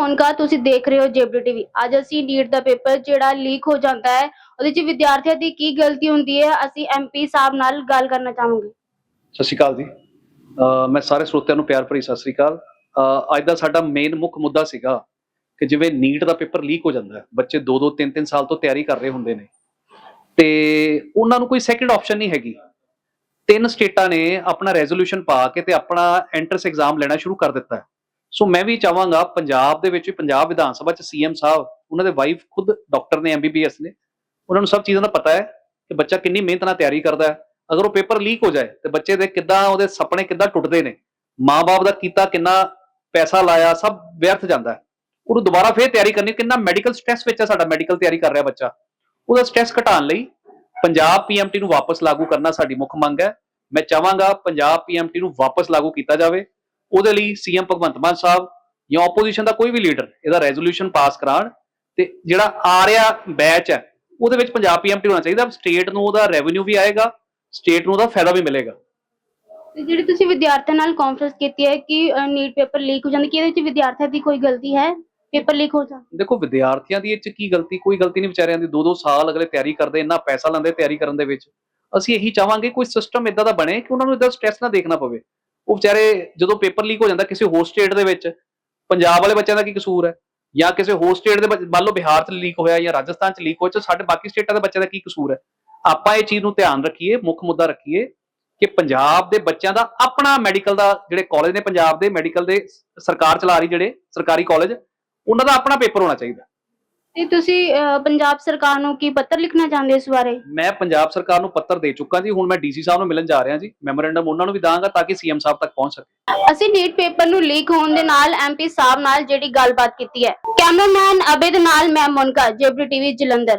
ਮੋਨਕਾ, ਤੁਸੀਂ ਦੇਖ ਰਹੇ ਹੋ ਜੇਬਲੀ ਟੀਵੀ। ਅੱਜ ਅਸੀਂ ਨੀਟ ਦਾ ਪੇਪਰ ਜਿਹੜਾ ਲੀਕ ਹੋ ਜਾਂਦਾ ਹੈ, ਉਹਦੇ 'ਚ ਵਿਦਿਆਰਥੀਆਂ ਦੀ ਕੀ ਗਲਤੀ ਹੁੰਦੀ ਹੈ, ਅਸੀਂ ਐਮਪੀ ਸਾਹਿਬ ਨਾਲ ਗੱਲ ਕਰਨਾ ਚਾਹਾਂਗੇ। ਸਤਿ ਸ਼੍ਰੀ ਅਕਾਲ ਜੀ। ਮੈਂ ਸਾਰੇ ਸਰੋਤਿਆਂ ਨੂੰ ਪਿਆਰ ਭਰੀ ਸਤਿ ਸ਼੍ਰੀ ਅਕਾਲ। ਅੱਜ ਦਾ ਸਾਡਾ ਮੇਨ ਮੁੱਖ ਮੁੱਦਾ ਸੀਗਾ ਕਿ ਜਿਵੇਂ ਨੀਟ ਦਾ ਪੇਪਰ ਲੀਕ ਹੋ ਜਾਂਦਾ ਹੈ, ਬੱਚੇ 2-2 3-3 ਸਾਲ ਤੋਂ ਤਿਆਰੀ ਕਰ ਰਹੇ ਹੁੰਦੇ ਨੇ। ਤੇ ਉਹਨਾਂ ਨੂੰ ਕੋਈ ਸੈਕੰਡ ਆਪਸ਼ਨ ਨਹੀਂ ਹੈਗੀ। ਤਿੰਨ ਸਟੇਟਾਂ ਨੇ ਆਪਣਾ ਰੈਜ਼ੋਲੂਸ਼ਨ ਪਾ ਕੇ ਤੇ ਆਪਣਾ ਐਂਟਰੈਂਸ ਐਗਜ਼ਾਮ ਲੈਣਾ ਸ਼ੁਰੂ ਕਰ ਦਿੱਤਾ ਹੈ। ਸੋ ਮੈਂ ਵੀ ਚਾਹਾਂਗਾ ਪੰਜਾਬ ਦੇ ਵਿੱਚ ਪੰਜਾਬ ਵਿਧਾਨ ਸਭਾ ਚ ਸੀਐਮ ਸਾਹਿਬ, ਉਹਨਾਂ ਦੇ ਵਾਈਫ ਖੁਦ ਡਾਕਟਰ ਨੇ ਐਮਬੀਬੀਐਸ ਨੇ, ਉਹਨਾਂ ਨੂੰ ਸਭ ਚੀਜ਼ਾਂ ਦਾ ਪਤਾ ਹੈ ਕਿ ਬੱਚਾ ਕਿੰਨੀ ਮਿਹਨਤ ਨਾਲ ਤਿਆਰੀ ਕਰਦਾ ਹੈ। ਅਗਰ ਉਹ ਪੇਪਰ ਲੀਕ ਹੋ ਜਾਏ ਤੇ ਬੱਚੇ ਦੇ ਕਿੱਦਾਂ ਉਹਦੇ ਸੁਪਨੇ ਕਿੱਦਾਂ ਟੁੱਟਦੇ ਨੇ, ਮਾਂ-ਬਾਪ ਦਾ ਕੀਤਾ ਕਿੰਨਾ ਪੈਸਾ ਲਾਇਆ, ਸਭ ਵਿਅਰਥ ਜਾਂਦਾ ਹੈ। ਉਹਨੂੰ ਦੁਬਾਰਾ ਫੇਰ ਤਿਆਰੀ ਕਰਨੀ ਕਿੰਨਾ ਮੈਡੀਕਲ ਸਟ੍ਰੈਸ ਵਿੱਚ ਹੈ ਸਾਡਾ ਮੈਡੀਕਲ ਤਿਆਰੀ ਕਰ ਰਿਹਾ ਬੱਚਾ। ਉਹਦਾ ਸਟ੍ਰੈਸ ਘਟਾਉਣ ਲਈ ਪੰਜਾਬ ਪੀਐਮਟੀ ਨੂੰ ਵਾਪਸ ਲਾਗੂ ਕਰਨਾ ਸਾਡੀ ਮੁੱਖ ਮੰਗ ਹੈ। ਮੈਂ ਚਾਹਾਂਗਾ ਪੰਜਾਬ ਪੀਐਮਟੀ ਨੂੰ ਵਾਪਸ ਲਾਗੂ ਕੀਤਾ ਜਾਵੇ। ਉਹਦੇ ਲਈ ਸੀਐਮ ਭਗਵੰਤ ਮਾਨ ਸਾਹਿਬ ਜਾਂ ਆਪੋਜੀਸ਼ਨ ਦਾ ਕੋਈ ਵੀ ਲੀਡਰ ਇਹਦਾ ਰੈਜ਼ੋਲੂਸ਼ਨ ਪਾਸ ਕਰਾਉਣ ਤੇ ਜਿਹੜਾ ਆ ਰਿਹਾ ਬੈਚ ਹੈ ਉਹਦੇ ਵਿੱਚ ਪੰਜਾਬ ਪੀਐਮਟੀ ਹੋਣਾ ਚਾਹੀਦਾ ਸਟੇਟ ਨੂੰ ਉਹਦਾ ਰੈਵਨਿਊ ਵੀ ਆਏਗਾ ਸਟੇਟ ਨੂੰ ਉਹਦਾ ਫਾਇਦਾ ਵੀ ਮਿਲੇਗਾ। ਤੇ ਜਿਹੜੀ ਤੁਸੀਂ ਵਿਦਿਆਰਥੀਆਂ ਨਾਲ ਕਾਨਫਰੰਸ ਕੀਤੀ ਹੈ ਕਿ ਨੀਟ ਪੇਪਰ ਲੀਕ ਹੋ ਜਾਂਦਾ ਕਿ ਇਹਦੇ 'ਚ ਵਿਦਿਆਰਥੀਆਂ ਦੀ ਕੋਈ ਗਲਤੀ ਹੈ? ਪੇਪਰ ਲੀਕ ਹੋ ਜਾਂਦਾ ਦੇਖੋ ਵਿਦਿਆਰਥੀਆਂ ਦੀ ਇਹ ਚ ਕੀ ਗਲਤੀ ਕੋਈ ਗਲਤੀ ਨਹੀਂ ਵਿਚਾਰਿਆਂ ਦੀ। ਦੋ ਦੋ ਸਾਲ ਅਗਲੇ ਤਿਆਰੀ ਕਰਦੇ ਇੰਨਾ ਪੈਸਾ ਲਾਉਂਦੇ ਤਿਆਰੀ ਕਰਨ ਦੇ ਵਿੱਚ। ਅਸੀਂ ਇਹੀ ਚਾਹਾਂਗੇ ਕੋਈ ਸਿਸਟਮ ਇਦਾਂ ਦਾ ਬਣੇ ਕਿ ਉਹਨਾਂ ਨੂੰ ਇਦਾਂ ਸਟ੍ਰੈਸ ਨਾ ਦੇਖਣਾ ਪਵੇ। ਉਹ ਵਿਚਾਰੇ ਜਦੋਂ ਪੇਪਰ ਲੀਕ ਹੋ ਜਾਂਦਾ ਕਿਸੇ ਹੋਰ ਸਟੇਟ ਦੇ ਵਿੱਚ, ਪੰਜਾਬ ਵਾਲੇ ਬੱਚਿਆਂ ਦਾ ਕੀ ਕਸੂਰ ਹੈ? ਜਾਂ ਕਿਸੇ ਹੋਰ ਸਟੇਟ ਦੇ ਮੰਨ ਲਓ ਬਿਹਾਰ 'ਚ ਲੀਕ ਹੋਇਆ ਜਾਂ ਰਾਜਸਥਾਨ 'ਚ ਲੀਕ ਹੋਇਆ ਸਾਡੇ ਬਾਕੀ ਸਟੇਟਾਂ ਦੇ ਬੱਚਿਆਂ ਦਾ ਕੀ ਕਸੂਰ ਹੈ? ਆਪਾਂ ਇਹ ਚੀਜ਼ ਨੂੰ ਧਿਆਨ ਰੱਖੀਏ, ਮੁੱਖ ਮੁੱਦਾ ਰੱਖੀਏ ਕਿ ਪੰਜਾਬ ਦੇ ਬੱਚਿਆਂ ਦਾ ਆਪਣਾ ਮੈਡੀਕਲ ਦਾ ਜਿਹੜੇ ਕਾਲਜ ਨੇ, ਪੰਜਾਬ ਦੇ ਮੈਡੀਕਲ ਦੇ ਸਰਕਾਰ ਚਲਾ ਰਹੀ ਜਿਹੜੇ ਸਰਕਾਰੀ ਕਾਲਜ ਉਹਨਾਂ ਦਾ ਆਪਣਾ ਪੇਪਰ ਹੋਣਾ ਚਾਹੀਦਾ। ਤੇ ਤੁਸੀਂ ਅਹ, ਪੰਜਾਬ ਸਰਕਾਰ ਨੂੰ ਕੀ ਪੱਤਰ ਲਿਖਣਾ ਚਾਹੁੰਦੇ ਇਸ ਬਾਰੇ? ਮੈਂ ਪੰਜਾਬ ਸਰਕਾਰ ਨੂੰ ਪੱਤਰ ਦੇ ਚੁੱਕਾ ਜੀ। ਹੁਣ ਮੈਂ ਡੀਸੀ ਸਾਹਿਬ ਨੂੰ ਮਿਲਣ ਜਾ ਰਿਹਾ ਜੀ। ਮੈਮੋਰੈਂਡਮ ਉਹਨਾਂ ਨੂੰ ਵੀ ਦਾਂਗਾ ਤਾਂ ਕਿ ਸੀਐਮ ਸਾਹਿਬ ਤੱਕ ਪਹੁੰਚ ਸਕੇ। ਅਸੀਂ ਨੀਟ ਪੇਪਰ ਨੂੰ ਲੀਕ ਹੋਣ ਦੇ ਨਾਲ ਐਮਪੀ ਸਾਹਿਬ ਨਾਲ ਜਿਹੜੀ ਗੱਲਬਾਤ ਕੀਤੀ ਹੈ। ਕੈਮਰਾਮੈਨ ਅਬੇ ਦੇ ਨਾਲ ਮੈਂ ਮੋਨਕਾ ਜੇਬਲੀ ਟੀਵੀ ਜਲੰਧਰ।